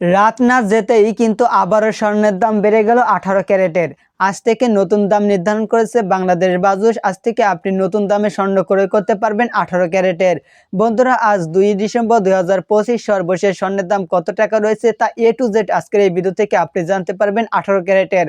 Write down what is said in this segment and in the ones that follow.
রাত না যেতেই কিন্তু আবারও স্বর্ণের দাম বেড়ে গেল আঠারো ক্যারেটের। আজ থেকে নতুন দাম নির্ধারণ করেছে বাংলাদেশ বাজুস আজ থেকে আপনি নতুন দামে স্বর্ণ ক্রয় করতে পারবেন আঠারো ক্যারেটের। বন্ধুরা, আজ দুই ডিসেম্বর দুই হাজার পঁচিশ সর্বশেষ স্বর্ণের দাম কত টাকা রয়েছে তা এ টু জেড আজকের এই ভিডিও থেকে আপনি জানতে পারবেন আঠারো ক্যারেটের।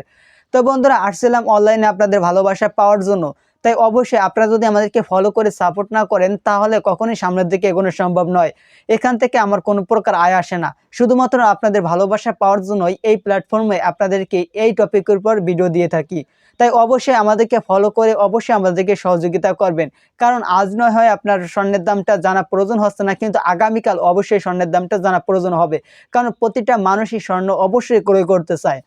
তো বন্ধুরা, আসছিলাম অনলাইনে আপনাদের ভালোবাসা পাওয়ার জন্য। তাই অবশ্যই আপনারা যদি আমাদেরকে ফলো করে সাপোর্ট না করেন, তাহলে কখনোই সামনের দিকে এগোনো সম্ভব নয়। এখান থেকে আমার কোনো প্রকার আয় আসে না। শুধুমাত্র আপনাদের ভালোবাসা পাওয়ার জন্যই এই প্ল্যাটফর্মে আপনাদেরকে এই টপিকের উপর ভিডিও দিয়ে থাকি। তাই অবশ্যই আমাদেরকে ফলো করে অবশ্যই আমাদেরকে সহযোগিতা করবেন। কারণ আজ নয় হয় আপনার স্বর্ণের দামটা জানা প্রয়োজন হচ্ছে না, কিন্তু আগামীকাল অবশ্যই স্বর্ণের দামটা জানা প্রয়োজন হবে। কারণ প্রতিটা মানুষই স্বর্ণ অবশ্যই ক্রয় করতে চায়।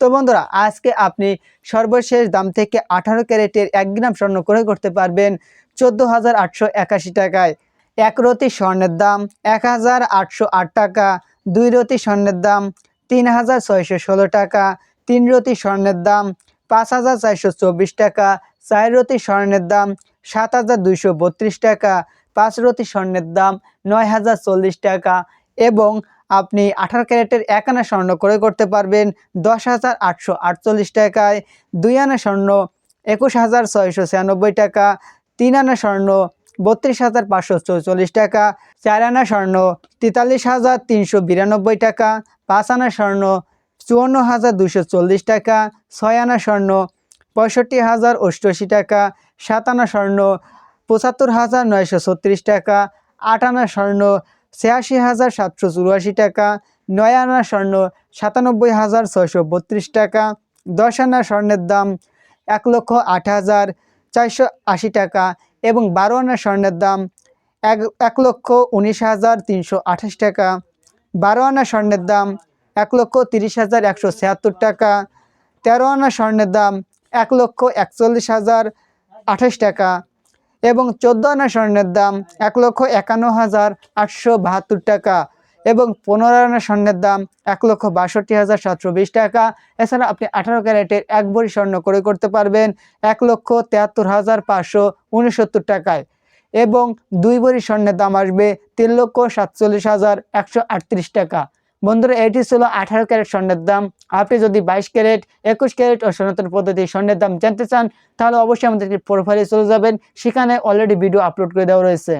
তো বন্ধুরা, আজকে আপনি সর্বশেষ দাম থেকে আঠারো ক্যারেটের এক গ্রাম স্বর্ণ ক্রয় করতে পারবেন চোদ্দ হাজার আটশো একাশি টাকায়। এক রতি স্বর্ণের দাম এক হাজার আটশো আট টাকা, দুই রতি স্বর্ণের দাম তিন হাজার ছয়শো ষোলো টাকা, তিন রতি স্বর্ণের দাম পাঁচ হাজার চারশো চব্বিশ টাকা, চার রতি স্বর্ণের দাম সাত হাজার দুইশো বত্রিশ টাকা, পাঁচ রতি স্বর্ণের দাম নয় হাজার চল্লিশ টাকা এবং আপনি আঠারো ক্যারেটের এক আনা স্বর্ণ ক্রয় করতে পারবেন দশ হাজার আটশো আটচল্লিশ টাকায়, দুই আনা স্বর্ণ একুশ হাজার ছয়শো ছিয়ানব্বই টাকা, তিন আনা স্বর্ণ বত্রিশ হাজার পাঁচশো চৌচল্লিশ টাকা, চার আনা স্বর্ণ তেতাল্লিশ হাজার তিনশো বিরানব্বই টাকা, পাঁচ আনা স্বর্ণ চুয়ান্ন হাজার দুশো চল্লিশ টাকা, ছয় আনা স্বর্ণ পঁয়ষট্টি হাজার অষ্টআশি টাকা, সাত আনা স্বর্ণ পঁচাত্তর হাজার নয়শো ছত্রিশ টাকা, আট আনা স্বর্ণ ছিয়াশি হাজার সাতশো চুরাশি টাকা নয় আনা স্বর্ণ সাতানব্বই হাজার ছয়শো বত্রিশ টাকা দশ আনা স্বর্ণের দাম এক লক্ষ আট হাজার চারশো আশি টাকা এবং বারো আনা স্বর্ণের দাম এক এক লক্ষ উনিশ হাজার তিনশো আঠাশ টাকা বারো আনা স্বর্ণের দাম এক লক্ষ তিরিশ হাজার একশো ছিয়াত্তর টাকা তেরো আনা স্বর্ণের দাম এক লক্ষ একচল্লিশ হাজার আঠাশ টাকা এবং চোদ্দ আনা স্বর্ণের দাম এক লক্ষ একান্ন হাজার আটশো বাহাত্তর টাকা এবং পনেরো আনা স্বর্ণের দাম এক লক্ষ বাষট্টি হাজার সাতশো বিশ টাকা। এছাড়া আপনি আঠারো ক্যারেটের এক ভরি স্বর্ণ ক্রয় করতে পারবেন এক লক্ষ তেহাত্তর হাজার পাঁচশো উনসত্তর টাকায় এবং দুই ভরি স্বর্ণের দাম আসবে তিন লক্ষ সাতচল্লিশ হাজার একশো আটত্রিশ টাকা। বন্ধুরা, এটি ছিল আঠারো ক্যারেট স্বর্ণের দাম। আপনি যদি বাইশ ক্যারেট, একুশ ক্যারেট ও সনাতন পদ্ধতি স্বর্ণের দাম জানতে চান, তাহলে অবশ্যই আমাদের প্রোফাইলে চলে যাবেন। সেখানে অলরেডি ভিডিও আপলোড করে দেওয়া রয়েছে।